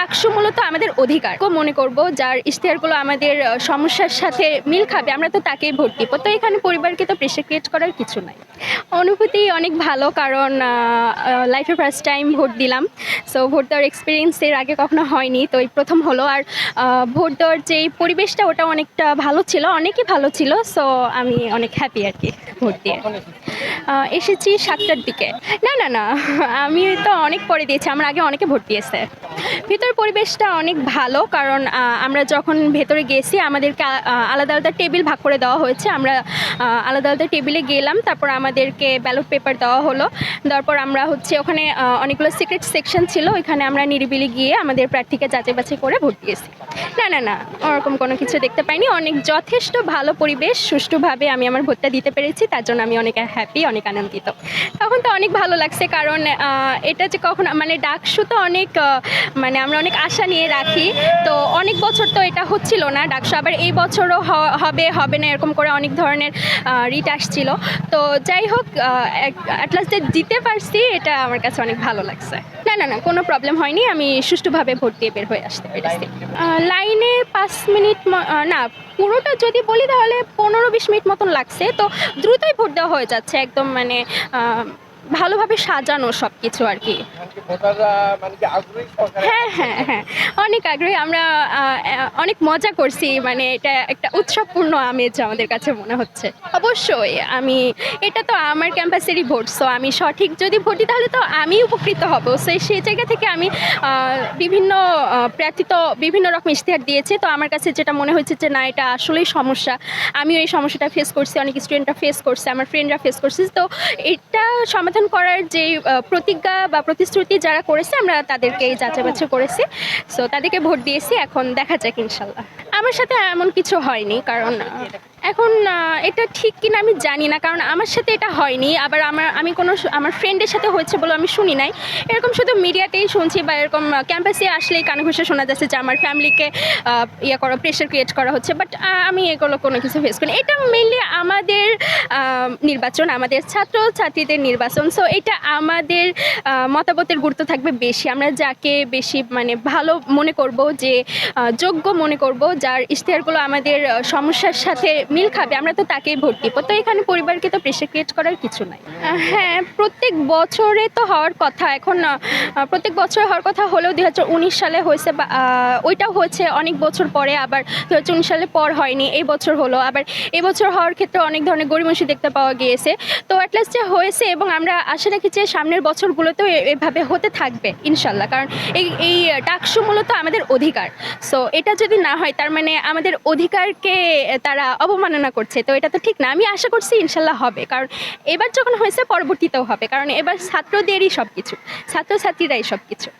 ডাকসু মূলত আমাদের অধিকার। মনে করব যার ইশতেহারগুলো আমাদের সমস্যার সাথে মিল খাবে, আমরা তো তাকেই ভোট দিব। তো এখানে পরিবারকে তো প্রেশার ক্রিয়েট করার কিছু নাই। অনুভূতি অনেক ভালো, কারণ লাইফে ফার্স্ট টাইম ভোট দিলাম। সো ভোট দেওয়ার এক্সপিরিয়েন্স এর আগে কখনো হয়নি। তো এই প্রথম হলো। আর ভোট দেওয়ার যে পরিবেশটা, ওটা অনেকটা ভালো ছিল, অনেকই ভালো ছিল। সো আমি অনেক হ্যাপি আর কি ভোট দিয়ে। এসেছি সাতটার দিকে। না না না, আমি তো অনেক পরে দিয়েছি। আমার আগে অনেকে ভোট দিয়েছে। ভিতর পরিবেশটা অনেক ভালো, কারণ আমরা যখন ভেতরে গেছি, আমাদেরকে আলাদা আলাদা টেবিল ভাগ করে দেওয়া হয়েছে। আমরা আলাদা আলাদা টেবিলে গেলাম, তারপর আমাদেরকে ব্যালট পেপার দেওয়া হলো। তারপর আমরা হচ্ছে ওখানে অনেকগুলো সিক্রেট সেকশন ছিল, ওইখানে আমরা নিরিবিলি গিয়ে আমাদের প্রার্থীকে যাচাই বাছাই করে ভোট দিয়েছি। না না না, ওরকম কোনো কিছু দেখতে পাইনি। অনেক যথেষ্ট ভালো পরিবেশ, সুষ্ঠুভাবে আমি আমার ভোটটা দিতে পেরেছি, তার জন্য আমি অনেক হ্যাপি অনেক আনন্দিত। তখন তো অনেক ভালো লাগছে, কারণ এটা যে কখন মানে ডাকসু তো অনেক মানে আমরা অনেক আশা নিয়ে রাখি। তো অনেক বছর তো এটা হচ্ছিল না, ডাকসু। আবার এই বছরও হবে হবে না এরকম করে অনেক ধরনের রিট আসছিল। তো যাই হোক অ্যাটলাস্টে দিতে পারছি, এটা আমার কাছে অনেক ভালো লাগছে। না না না, কোনো প্রবলেম হয়নি, আমি সুষ্ঠুভাবে ভোট দিয়ে বের হয়ে আসতে পেরেছি। লাইনে পাঁচ মিনিট না, পুরোটা যদি বলি তাহলে পনেরো বিশ মিনিট মতন লাগছে। তো দ্রুতই ভোট দেওয়া হয়ে যাচ্ছে, একদম মানে ভালোভাবে সাজানো সব কিছু আর কি। হ্যাঁ হ্যাঁ হ্যাঁ। অনেক আগ্রহী। আমরা অনেক মজা করছি। মানে এটা একটা উৎসবপূর্ণ আমেজ আমাদের কাছে মনে হচ্ছে। অবশ্যই, আমি, এটা তো আমার ক্যাম্পাসেরই ভোট সো আমি সঠিক যদি ভোট দিই, তাহলে তো আমি উপকৃত হব। সো সেই জায়গা থেকে আমি বিভিন্ন প্রার্থী তো বিভিন্ন রকম ইশতেহার দিয়েছে। তো আমার কাছে যেটা মনে হচ্ছে যে, না, এটা আসলেই সমস্যা। আমিও এই সমস্যাটা ফেস করছি, অনেক স্টুডেন্টরা ফেস করছে, আমার ফ্রেন্ডরা ফেস করছে। তো এটা সমাধান করার যে প্রতিজ্ঞা বা প্রতিশ্রুতি যারা করেছে, আমরা তাদেরকে যাচাই বাছাই করেছি। সো তাদেরকে ভোট দিয়েছি, এখন দেখা যাক ইনশাল্লাহ। আমার সাথে এমন কিছু হয়নি, কারণ এখন এটা ঠিক কিনা আমি জানি না, কারণ আমার সাথে এটা হয়নি। আবার আমার, আমি কোনো আমার ফ্রেন্ডের সাথে হয়েছে বলে আমি শুনি নাই। এরকম শুধু মিডিয়াতেই শুনছি বা এরকম ক্যাম্পাসে আসলেই কানে ঘুষে শোনা যাচ্ছে যে আমার ফ্যামিলিকে ইয়ে করা প্রেশার ক্রিয়েট করা হচ্ছে। বাট আমি এগুলো কোনো কিছু ফেস করি এটা মেনলি আমাদের নির্বাচন, আমাদের ছাত্র ছাত্রীদের নির্বাচন। সো এটা আমাদের মতামতের গুরুত্ব থাকবে বেশি। আমরা যাকে বেশি মানে ভালো মনে করব যে যোগ্য মনে করব, যার ইশতেহারগুলো আমাদের সমস্যার সাথে মিল খাবে, আমরা তো তাকেই ভোট দিব। তো এখানে পরিবারকে তো প্রেশার ক্রিয়েট করার কিছু নাই। হ্যাঁ প্রত্যেক বছরে তো হওয়ার কথা। এখন প্রত্যেক বছর হওয়ার কথা হলেও দু হাজার উনিশ সালে হয়েছে বা ওইটাও হয়েছে অনেক বছর পরে। আবার দু হাজার উনিশ সালে পর হয়নি, এই বছর হলো। আবার এই বছর হওয়ার ক্ষেত্রে অনেক ধরনের গরিমসি দেখতে পাওয়া গিয়েছে। তো অ্যাটলাস্ট যে হয়েছে এবং আমরা আশা রাখি যে সামনের বছরগুলোতেও এভাবে হতে থাকবে, ইনশাল্লাহ। কারণ এই এই ডাকসু মূলত আমাদের অধিকার। সো এটা যদি না হয়, তার মানে আমাদের অধিকারকে, তারা অবমাননা করছে। তো এটা তো ঠিক না। আমি আশা করছি ইনশাল্লাহ হবে। কারণ এবার যখন হয়েছে, পরবর্তীতেও হবে। কারণ এবার ছাত্রদেরই সব কিছু ছাত্রছাত্রীরাই সব কিছু